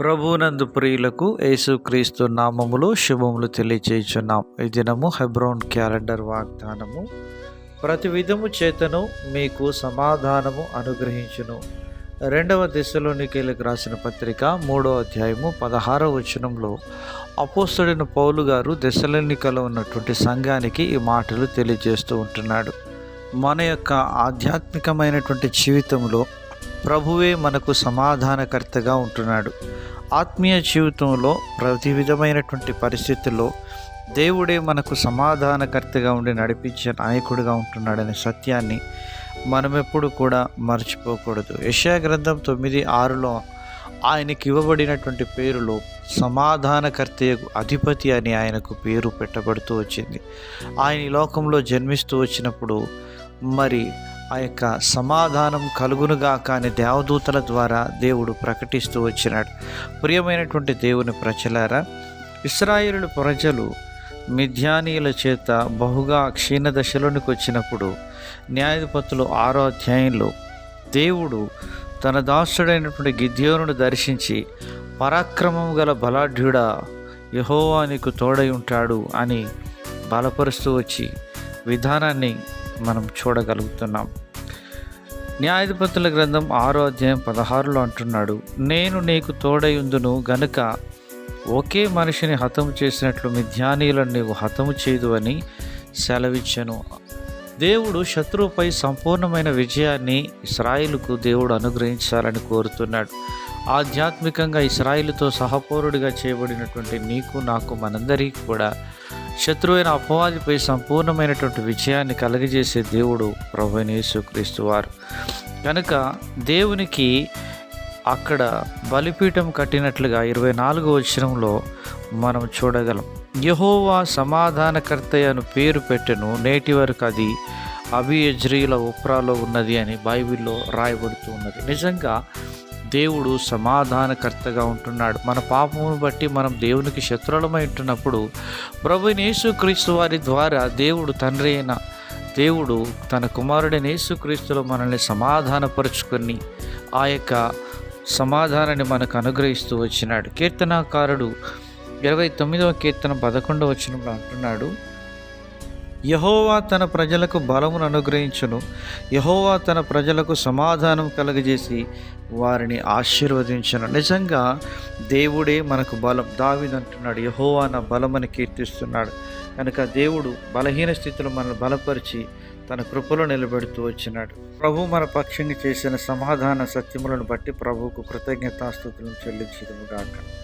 ప్రభునందు ప్రియులకు యేసుక్రీస్తు నామములు శుభములు తెలియచేయుచున్నాం. ఈ దినము హెబ్రోన్ క్యాలెండర్ వాగ్దానము. ప్రతి విధము చేతను మీకు సమాధానము అనుగ్రహించును. రెండవ దిశలోనికేలకు రాసిన పత్రిక మూడో అధ్యాయము పదహారవ వచనంలో అపోస్తుడైన పౌలు గారు దశలనికలో ఉన్నటువంటి సంఘానికి ఈ మాటలు తెలియజేస్తూ ఉంటున్నాడు. మన యొక్క ఆధ్యాత్మికమైనటువంటి జీవితంలో ప్రభువే మనకు సమాధానకర్తగా ఉంటున్నాడు. ఆత్మీయ జీవితంలో ప్రతి విధమైనటువంటి పరిస్థితుల్లో దేవుడే మనకు సమాధానకర్తగా ఉండి నడిపించే నాయకుడిగా ఉంటున్నాడనే సత్యాన్ని మనం ఎప్పుడు కూడా మర్చిపోకూడదు. యశా గ్రంథం తొమ్మిది ఆరులో ఆయనకి ఇవ్వబడినటువంటి పేరులో సమాధానకర్తయకు అధిపతి అని ఆయనకు పేరు పెట్టబడుతూ వచ్చింది. ఆయన ఈ లోకంలో జన్మిస్తూ వచ్చినప్పుడు మరి ఆ యొక్క సమాధానం కలుగునుగా అని దేవదూతల ద్వారా దేవుడు ప్రకటిస్తూ వచ్చినాడు. ప్రియమైనటువంటి దేవుని ప్రజలారా ఇస్రాయేలు ప్రజలు మిథ్యానీయుల చేత బహుగా క్షీణ దశలోనికి వచ్చినప్పుడు న్యాయధిపతులు ఆరో అధ్యాయంలో దేవుడు తన దాసుడైనటువంటి గిద్యోనుడు దర్శించి పరాక్రమం గల బలాఢ్యుడా యహోవా నీకు తోడై ఉంటాడు అని బలపరుస్తూ వచ్చి విధానాన్ని మనం చూడగలుగుతున్నాం. న్యాయాధిపతుల గ్రంథం ఆరో అధ్యాయం పదహారులో అంటున్నాడు నేను నీకు తోడయుందును గనుక ఒకే మనిషిని హతము చేసినట్లు మిథ్యానీయులను నీవు హతము చేయదు అని సెలవిచ్చాను. దేవుడు శత్రువుపై సంపూర్ణమైన విజయాన్ని ఇస్రాయిల్కు దేవుడు అనుగ్రహించాలని కోరుతున్నాడు. ఆధ్యాత్మికంగా ఇస్రాయిల్తో సహపౌరుడిగా చేయబడినటువంటి నీకు నాకు మనందరికీ కూడా శత్రువైన అపవాదిపై సంపూర్ణమైనటువంటి విజయాన్ని కలగజేసే దేవుడు ప్రభు యేసుక్రీస్తు వారు. కనుక దేవునికి అక్కడ బలిపీఠం కట్టినట్లుగా ఇరవై నాలుగో వచనంలో మనం చూడగలం. యహోవా సమాధానకర్త అని పేరు పెట్టెను నేటి వరకు అది అభియజ్రీల ఉప్రాలో ఉన్నది అని బైబిల్లో రాయబడుతూ ఉన్నది. నిజంగా దేవుడు సమాధానకర్తగా ఉంటున్నాడు. మన పాపమును బట్టి మనం దేవునికి శత్రులమై ఉంటున్నప్పుడు ప్రభు యేసుక్రీస్తు వారి ద్వారా దేవుడు తండ్రి అయిన దేవుడు తన కుమారుడైన యేసుక్రీస్తులో మనల్ని సమాధానపరుచుకొని ఆ యొక్క సమాధానాన్ని మనకు అనుగ్రహిస్తూ వచ్చినాడు. కీర్తనాకారుడు ఇరవై తొమ్మిదవ కీర్తన పదకొండవ వచ్చినప్పుడు అంటున్నాడు. యహోవా తన ప్రజలకు బలమును అనుగ్రహించును. యహోవా తన ప్రజలకు సమాధానం కలగజేసి వారిని ఆశీర్వదించను. నిజంగా దేవుడే మనకు బలం. దావిదంటున్నాడు యహోవా నా బలమని కీర్తిస్తున్నాడు. కనుక దేవుడు బలహీన స్థితిలో మనల్ని బలపరిచి తన కృపలో నిలబెడుతూ వచ్చినాడు. ప్రభు మన పక్షంగా చేసిన సమాధాన సత్యములను బట్టి ప్రభువుకు కృతజ్ఞతాస్థుతులను చెల్లించదుగాక